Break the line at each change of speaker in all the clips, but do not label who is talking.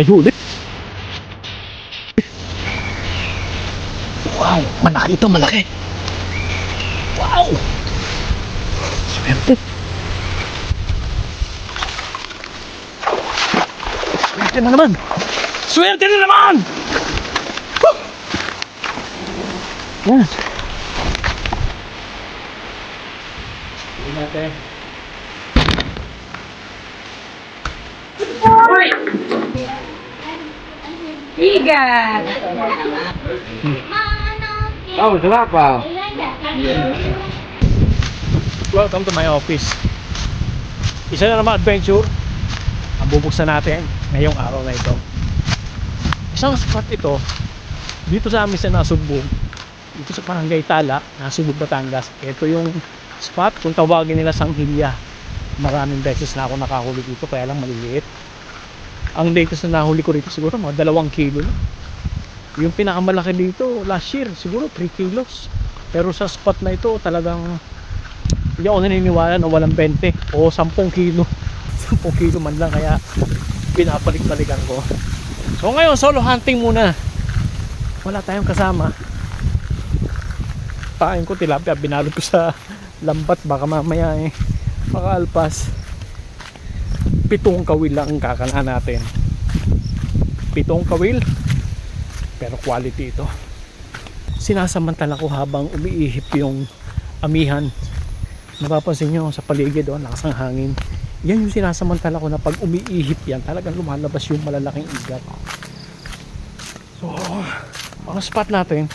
May huli. Wow, malaki ito, malaki. Wow! Swerte. Swerte na naman. Swerte na naman! Woo! Yan. Tingnan natin.
Tiga!
Oh, sarap pa.
Welcome to my office. Isa na naman adventure ang bubuksan natin ngayong araw na ito. Isang spot ito dito sa amin sa Nasubog. Dito sa Barangay Tala, Nasubog, Batangas. Ito yung spot kung tawagin nila Sanghilya. Maraming beses na ako nakahuli dito kaya lang maliliit. Ang latest na nahuli ko rito siguro mga dalawang kilo na. Yung pinakamalaki dito last year siguro 3 kilos. Pero sa spot na ito talagang hindi ako naniniwala na walang 20 o 10 kilo. 10 kilo man lang kaya pinapalik-balikan ko. So ngayon solo hunting muna. Wala tayong kasama. Pain ko tilapia. Binalot ko sa lambat. Baka mamaya eh makaalpas pitong kawil lang ang kakanahan natin. Pitong kawil. Pero quality ito. Sinasamantala ko habang umiihip yung amihan. Napapansin nyo sa paligid oh, lakas ng hangin. Yan yung sinasamantala ko na pag umiihip yan talagang lumalabas yung malalaking igat. So mga spot natin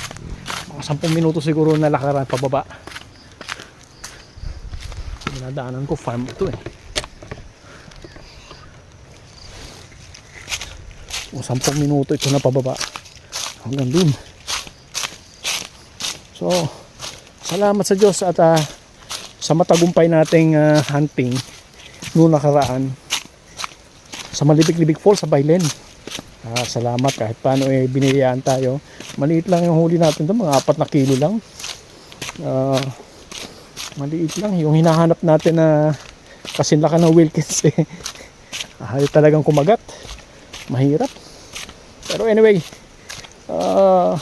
mga 10 minuto siguro na lakaran pababa. Dinadaanan ko farm ito eh o 10 minuto ito na pababa hanggang dun so salamat sa Diyos at ah, sa matagumpay nating ah, hunting noong nakaraan sa Malibig-Libig Falls sa Bailen. Ah, salamat kahit paano eh biniyayaan tayo. Maliit lang yung huli natin doon, mga apat na kilo lang. Ah, maliit lang yung hinahanap natin na kasinlaki ng Wilkins eh. Ayaw talagang kumagat. Mahirap. Pero anyway, ah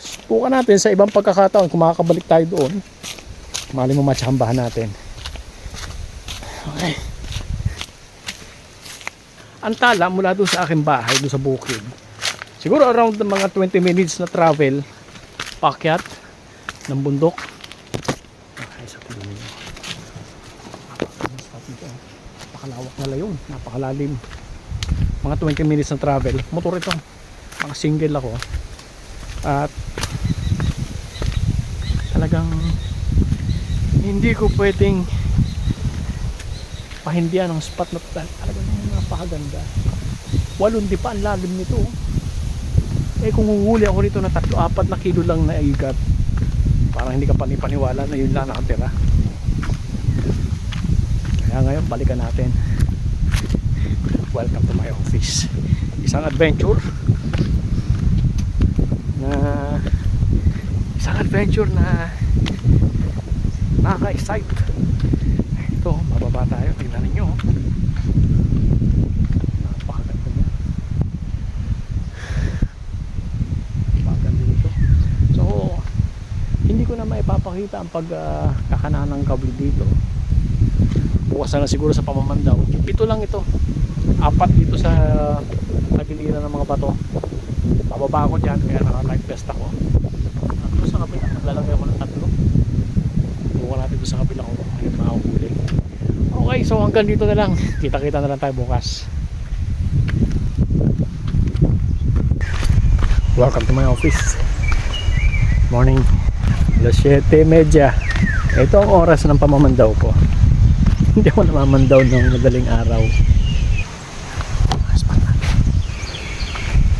subukan natin sa ibang pagkakataon kung makakabalik tayo doon Mali mo matsambahan natin. Okay. Ang tala mula doon sa aking bahay, doon sa bukid. Siguro around the mga 20 minutes na travel, pakyat ng bundok. Okay, sa tingin nyo. Napakalawak na layon, napakalalim. Mga 20 minutes na travel. Motor ito. Mga single ako. At talagang hindi ko pwedeng pahindihan ang spot na talagang napakaganda walong di pa ang lalim nito eh kung huhuli ako rito na tatlo apat na kilo lang na igat parang hindi ka panipaniwala na yun lang nakatira kaya ngayon balikan natin welcome to my office. Isang adventure na isang adventure na nakaka-excite. Ito mababa tayo. Tingnan ninyo. Napakaganda niya. Napakaganda nito. So hindi ko na maipapakita ang pagkakanahan ng kable dito. Bukas na siguro sa pamamandaw ito lang ito apat dito sa tagiliran ng mga bato. Bababa ako dyan kaya naka life vest ako. Tatlo sa kapit naglalagay ako ng tatlo. Buka natin sa kabila ko ayun makahuli okay so hanggang dito na lang. Kita kita na lang tayo bukas. Welcome to my office. Morning. Alas 7.30 ito ang oras ng pamamandaw ko. Hindi ako namamandaw ng madaling araw spot natin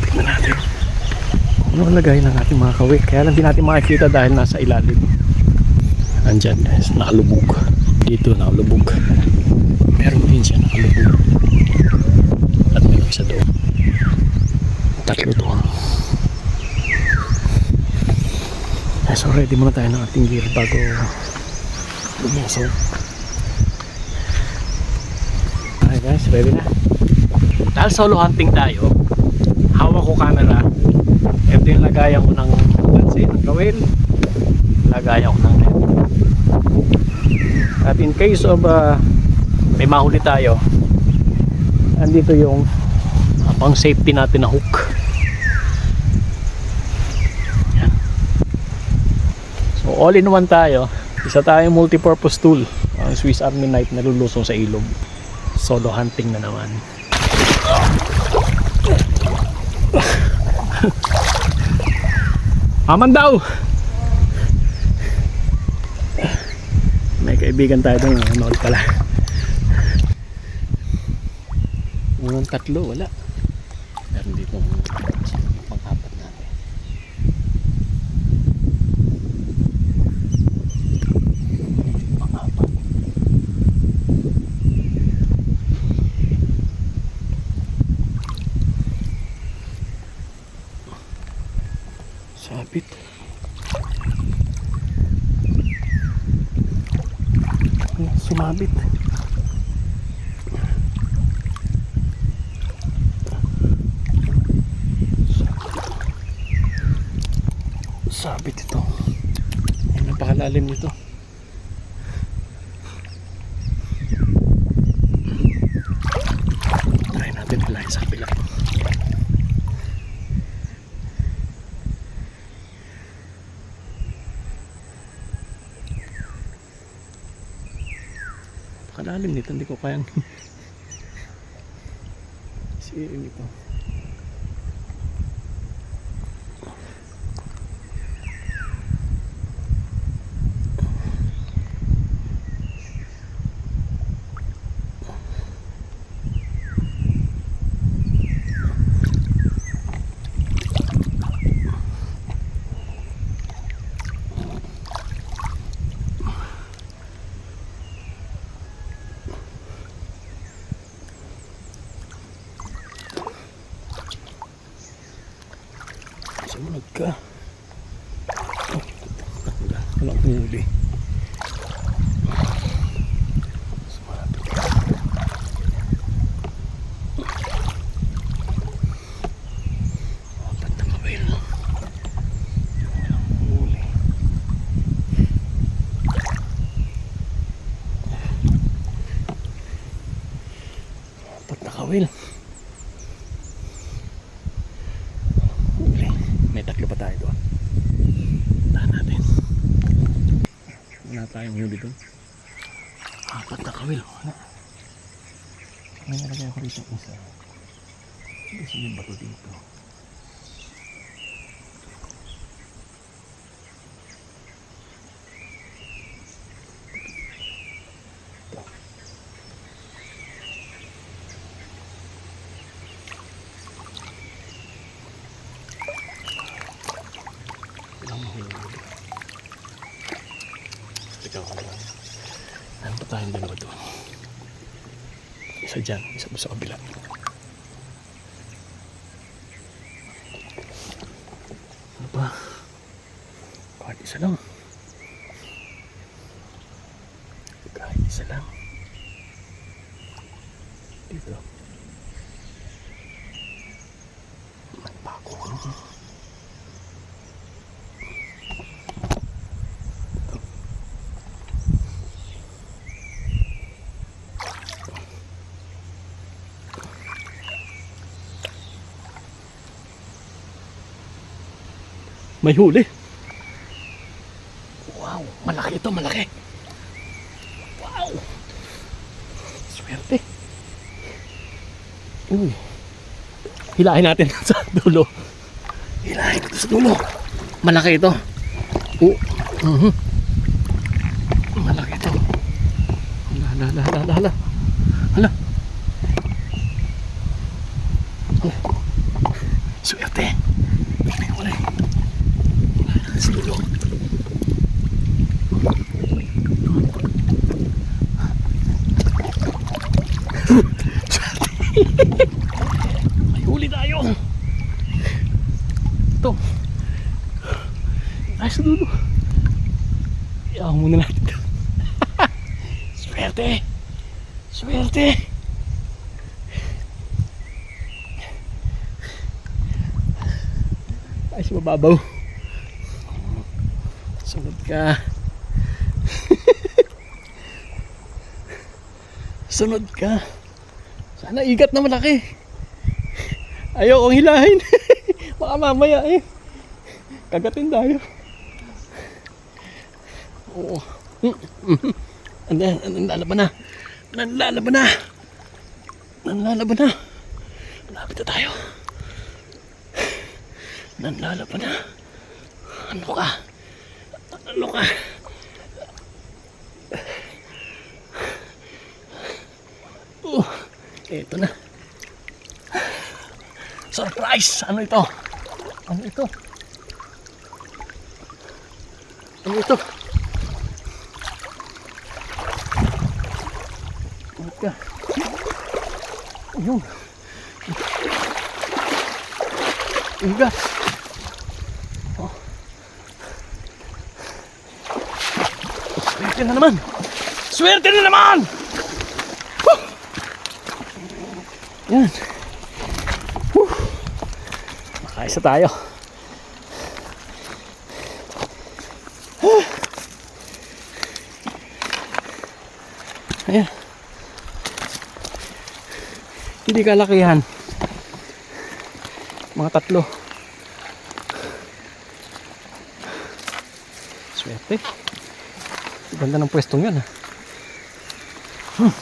tignan natin ano ang lagay ng ating mga kawik kaya lang di natin makikita dahil nasa ilalim. Andyan nakalubog dito nakalubog meron din siya nakalubog at may isa doon. Tatlo to eh, so ready muna tayo ng ating gear bago lumusok okay guys ready na? Dahil solo hunting tayo, hawak ko camera. Ito yung lagayan ko ng pansin, gawin. Lagayan ko ng net. At in case of uh, may mahuli tayo, andito yung uh, pang safety natin na hook. Yan. So all in one tayo. Isa tayong multi-purpose tool. Ang Swiss Army knife na lulusong sa ilog. Solo hunting na naman. Aman daw! May kaibigan tayo doon. Nanood pala. Unang tatlo, wala. Meron dito pang-apat natin. Pang-apat. Sabit. Ay, Sumabit. Sabit ito. Ay, napakalalim nito. Try natin pala sa kabila. Napakalalim nito. Hindi ko kayang sirin ito. Sumunod ka. Oh, wala. Wala akong huli. Sumabit. Apat na kawil. Walang huli. Huli. May tatlo pa tayo doon. Tahan natin. Wala tayong huli doon. Apat na kawil. Wala. May nalagay ako dito isa. Gusto yung bato dito. Pa tayong dalawa doon? Isa dyan, isa doon sa kabila. May huli. Wow, malaki ito, malaki. Wow. Swerte. Uy. Hilahin natin sa dulo. Hilahin ito sa dulo. Malaki ito. Oh. Mhm. Malaki ito. Hala, hala, hala, hala, hala. Hala. Oh. Swerte. Huli siguro. May huli tayo. Ito. Tayo sa dulo. Iyaw muna natin ito. Swerte. Swerte. Ay, si mababaw. Ka. Sunod ka. Sana igat na malaki. Ayaw kong hilahin. Baka mamaya eh. Kagatin tayo. Oo. Ano, nanlalaban na. Nanlalaban na. Nanlalaban na. Malapit na tayo. Nanlalaban na. Ano ka? Ano ka? Oh, eto na. Surprise! Ano ito? Ano ito? Ano ito? Ano ka? Ayun. Igas. Oh. Swerte na naman! Swerte na naman! Woo! Yan. Woo! Makaisa tayo. Ayan. Hindi kalakihan. Mga tatlo. Swerte. Ganda ng pwestong yan. ah. Hmm.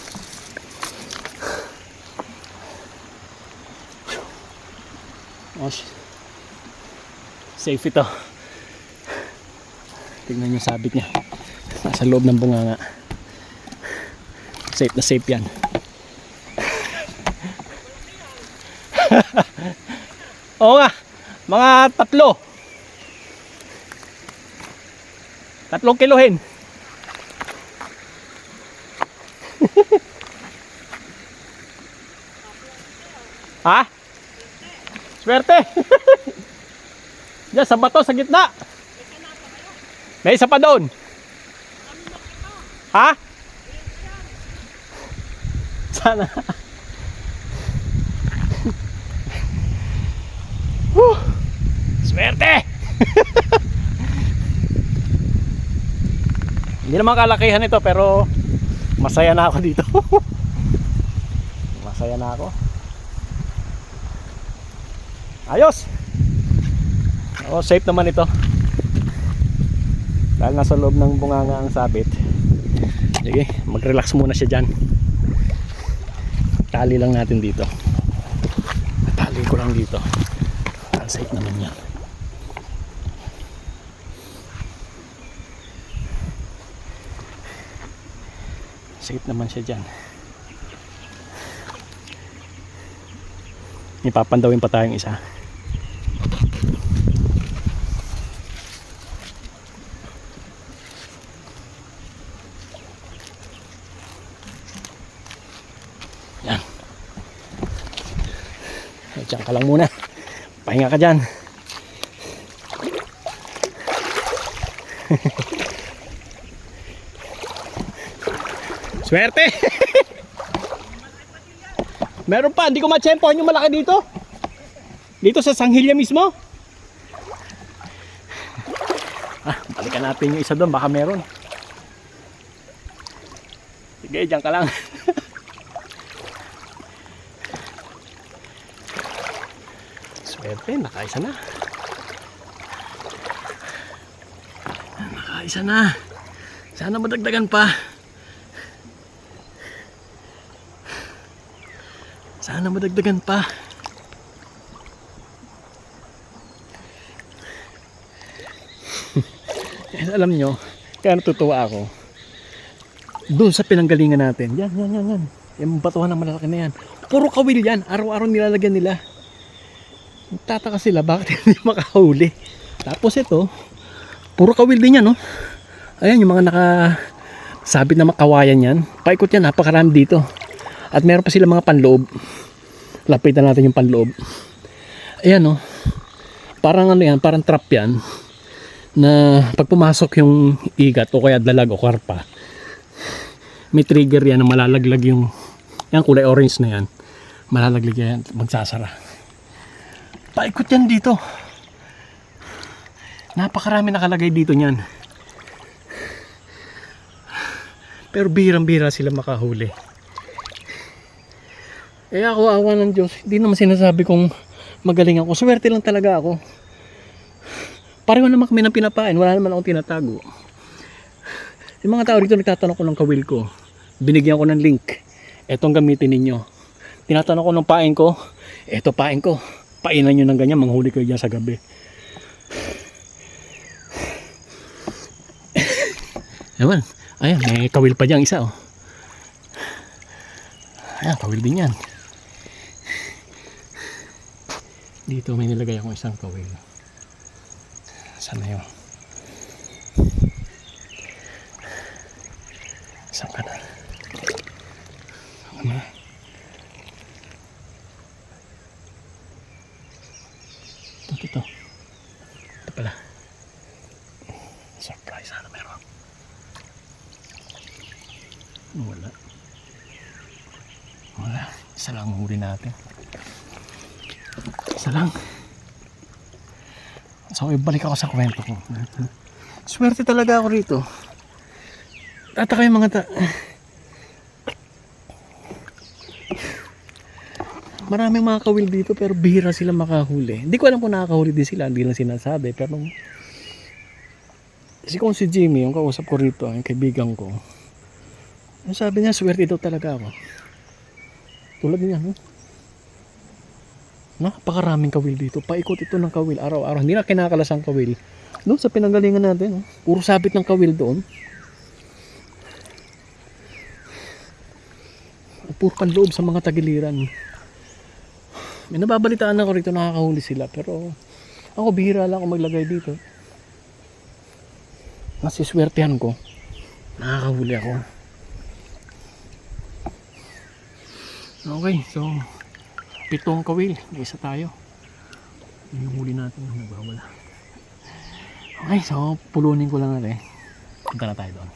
Osh. Safe ito. Tingnan yung sabit niya. Nasa loob ng bunganga. Safe na safe yan. Oo nga. Mga tatlo. Tatlong kilohin. ha? Swerte. Diyan sa bato sa gitna. May isa pa doon. Ha? Sana. Whew. Swerte! Hindi naman kalakihan ito pero masaya na ako dito. masaya na ako. Ayos! Oo, safe naman ito. Dahil nasa loob ng bunganga ang sabit. Sige, mag-relax muna siya dyan. Tali lang natin dito. Tali ko lang dito. Safe naman yan. Safe naman siya dyan. Ipapandawin pa tayong isa. Yan. Diyan ka lang muna. Pahinga ka dyan. Swerte! Meron pa, hindi ko matsempohan yung malaki dito. Dito sa Sanghilya mismo. Ah, balikan natin yung isa doon, baka meron. Sige, diyan ka lang. Swerte, nakaisa na. Nakaisa na. Sana madagdagan pa. Sana madagdagan pa. Yan, alam nyo, kaya natutuwa ako. Doon sa pinanggalingan natin. Yan, yan, yan, yan. Yung batuhan ng malalaki na yan. Puro kawil yan. Araw-araw nilalagyan nila. Tataka sila bakit hindi makahuli. Tapos ito, puro kawil din yan, no? Ayan, yung mga naka sabit na makawayan yan. Paikot yan, napakarami dito. At meron pa sila mga panloob. Lapitan natin yung panloob. Ayan, no? Parang ano yan, parang trap yan. Na pag pumasok yung igat o kaya dalag o karpa, may trigger yan na malalaglag yung yan kulay orange na yan. Malalaglag yan, magsasara. Paikot yan dito. Napakarami nakalagay dito niyan. Pero birang-bira sila makahuli. Eh ako, awa ng Diyos, hindi naman sinasabi kong magaling ako. Swerte lang talaga ako. Pareho naman kami ng pinapain, wala naman akong tinatago. Yung mga tao dito nagtatanong ko ng kawil ko. Binigyan ko ng link. Etong gamitin ninyo. Tinatanong ko ng pain ko. Eto pain ko. Painan nyo ng ganyan, manghuli kayo dyan sa gabi. Ewan. Ayan, may kawil pa dyan isa oh. Ayan, kawil din yan. Dito may nilagay akong isang kawil. Saan na yun? Saan ka na? Ano na? Ito, ito, ito. Ito pala. Surprise, ano meron? Wala. Wala. Isa lang ang huli natin. Isa lang. So, ibalik ako sa kwento ko. Swerte talaga ako rito. Tataka yung mga ta... Maraming mga kawil dito pero bihira sila makahuli. Hindi ko alam kung nakakahuli din sila, hindi lang sinasabi. Pero kasi kung si Jimmy, yung kausap ko rito, yung kaibigan ko, sabi niya, swerte daw talaga ako. Tulad niya, no? Napakaraming kawil dito. Paikot ito ng kawil araw-araw. Hindi na kinakalas ang kawil. Doon sa pinanggalingan natin, no? puro sabit ng kawil doon. Puro panloob sa mga tagiliran. May nababalitaan ako rito nakakahuli sila. Pero ako bihira lang ako maglagay dito. Nasiswertehan ko. Nakakahuli ako. Okay, so pitong kawil. Isa tayo. Yun Yung huli natin nagbawala. Okay, so pulunin ko lang natin. Punta na tayo doon.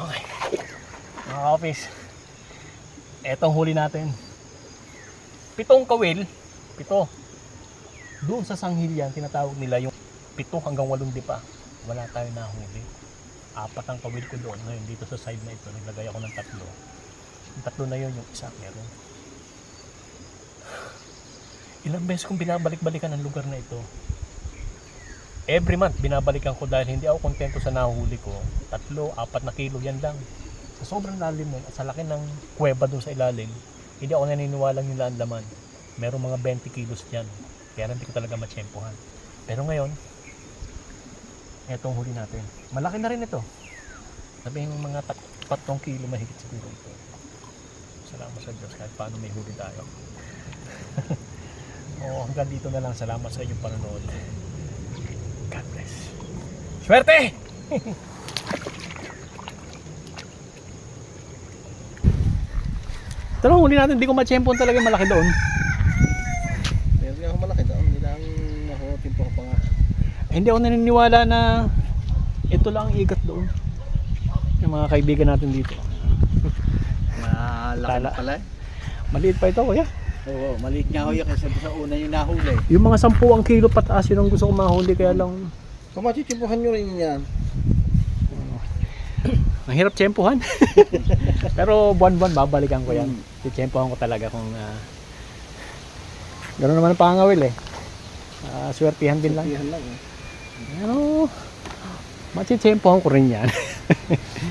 Okay. Mga office. Etong huli natin pitong kawil, pito. Doon sa Sanghilian, tinatawag nila yung pito hanggang walong dipa. Wala tayo nahuli. Apat ang kawil ko doon. Ngayon, dito sa side na ito, naglagay ako ng tatlo. Yung tatlo na yun, yung isa meron. Ilang beses kong binabalik-balikan ang lugar na ito. Every month, binabalikan ko dahil hindi ako kontento sa nahuli ko. Tatlo, apat na kilo, yan lang. Sa sobrang lalim nun, at sa laki ng kuweba doon sa ilalim, hindi ako naniniwalang yung laman. Merong mga 20 kilos dyan. Kaya hindi ko talaga matsyempohan. Pero ngayon, etong huli natin. Malaki na rin ito. Sabihin mga tat- tatlong kilo mahigit siguro ito. Salamat sa Diyos kahit paano may huli tayo. Oo, hanggang dito na lang. Salamat sa inyong panonood. God bless. Swerte! Pero huli natin, hindi ko matsyempon talaga malaki doon.
Meron nga ako malaki doon. Hindi lang nakutin po ko pa nga.
Eh, Hindi ako naniniwala na ito lang ang ikat doon. Yung mga kaibigan natin dito.
Malaki pala eh.
Maliit pa ito, kuya.
Oo, maliit nga ako yan kasi sa una yung nahuli.
Yung mga sampu ang kilo pataas yun ang gusto ko mahuli kaya lang
Pamatitimpuhan nyo rin yan.
ang hirap tsempohan. Pero buwan-buwan babalikan ko yan. Tsempohan ko talaga kung uh, gano'n naman ang pangawil eh. Ah, swertihan din lang.
Lang eh.
Pero matitsempohan ko rin yan.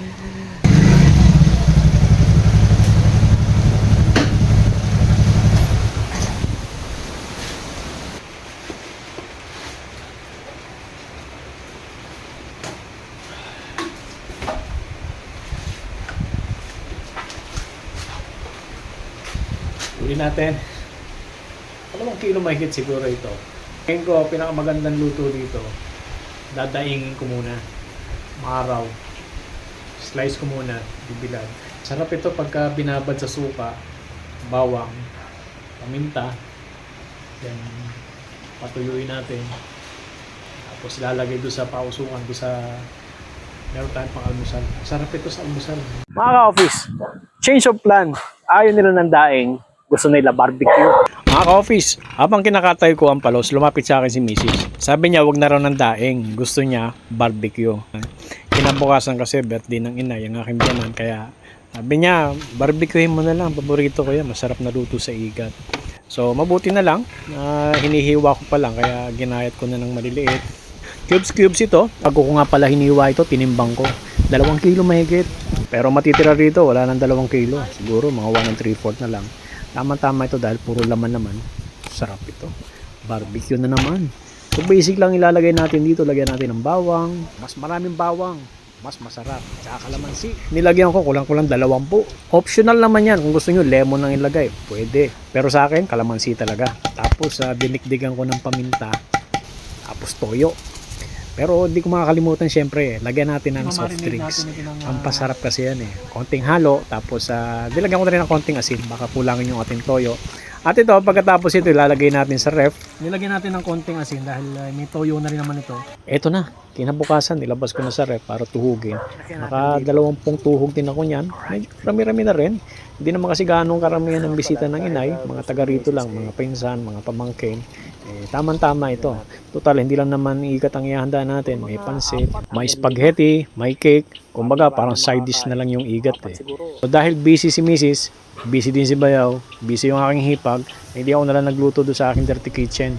Uli natin. Alam mo, kilo mahigit siguro ito. Ngayon ko, pinakamagandang luto dito, dadaingin ko muna. Maraw. Slice ko muna, bibilad. Sarap ito pagka binabad sa suka, bawang, paminta, then patuyuin natin. Tapos lalagay doon sa pausungan, doon sa
Meron tayong pang almusal. Sarap ito sa almusal. Mga ka-office, change of plan. Ayaw nila ng daing. Gusto nila barbecue. Mga ka-office, habang kinakatay ko ang palos, lumapit sa akin si Mrs. Sabi niya, wag na raw ng daing. Gusto niya barbecue. Kinabukasan kasi birthday ng inay, ang aking biyanan. Kaya sabi niya, barbecuehin mo na lang. Paborito ko yan. Masarap na luto sa igat. So, mabuti na lang. na hinihiwa ko pa lang. Kaya ginayat ko na ng maliliit. Cubes cubes ito. Pag ko nga pala hiniwa ito, tinimbang ko. Dalawang kilo mahigit. Pero matitira rito, wala nang dalawang kilo. Siguro mga 1 and 3 na lang. Tama-tama ito dahil puro laman naman. Sarap ito. Barbecue na naman. So basic lang ilalagay natin dito. Lagyan natin ng bawang. Mas maraming bawang. Mas masarap. Tsaka kalamansi. Nilagyan ko kulang-kulang dalawampu. Optional naman yan. Kung gusto nyo, lemon ang ilagay. Pwede. Pero sa akin, kalamansi talaga. Tapos, uh, dinikdigan ko ng paminta. Tapos toyo. Pero hindi ko makakalimutan syempre, lagyan natin ng soft drinks. Ang pasarap kasi yan eh. Konting halo, tapos uh, dilagyan ko na rin ng konting asin, baka kulangin yung ating toyo. At ito, pagkatapos ito, ilalagay natin sa ref. Nilagyan natin ng konting asin dahil uh, may toyo na rin naman ito. Ito na, kinabukasan, nilabas ko na sa ref para tuhugin. Naka dalawampung tuhog din ako niyan. Medyo rami-rami na rin. Hindi naman kasi ganong karamihan ng bisita ng inay. Mga taga rito lang, mga pinsan, mga pamangkin. Eh, tamang-tama ito. Total, hindi lang naman ikat ang ihanda natin. May pansit, may spaghetti, may cake. Kumbaga, parang side dish na lang yung igat eh. So, dahil busy si Mrs., busy din si Bayaw, busy yung aking hipag, hindi ako nalang nagluto doon sa aking dirty kitchen.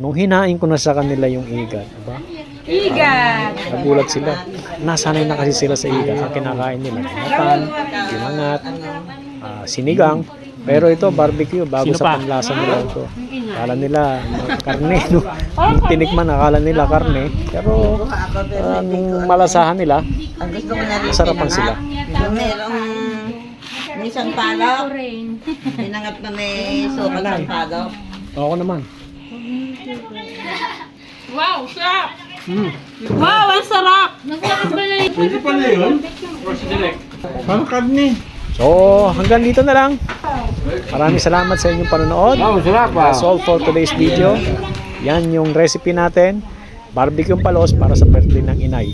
Nung hinain ko na sa kanila yung igat, diba?
Igat!
Nagulat sila. Nasanay na kasi sila sa igat. Ang kinakain nila, ingatan, pinangat, ah, sinigang. Pero ito, barbecue, bago sa panlasa nila ito. Akala nila karne, no? Yung tinikman, akala nila karne. Pero ah, nung malasahan nila,
Ang gusto ko na rin
Masarapan sila.
Yung merong isang palaw. Pinangat na may sukat ng palaw.
ako naman.
Wow, ang sarap!
Parang karne.
So, hanggang dito na lang. Maraming salamat sa inyong panonood. That's all for today's video. Yan yung recipe natin. Barbecue palos para sa birthday ng inay.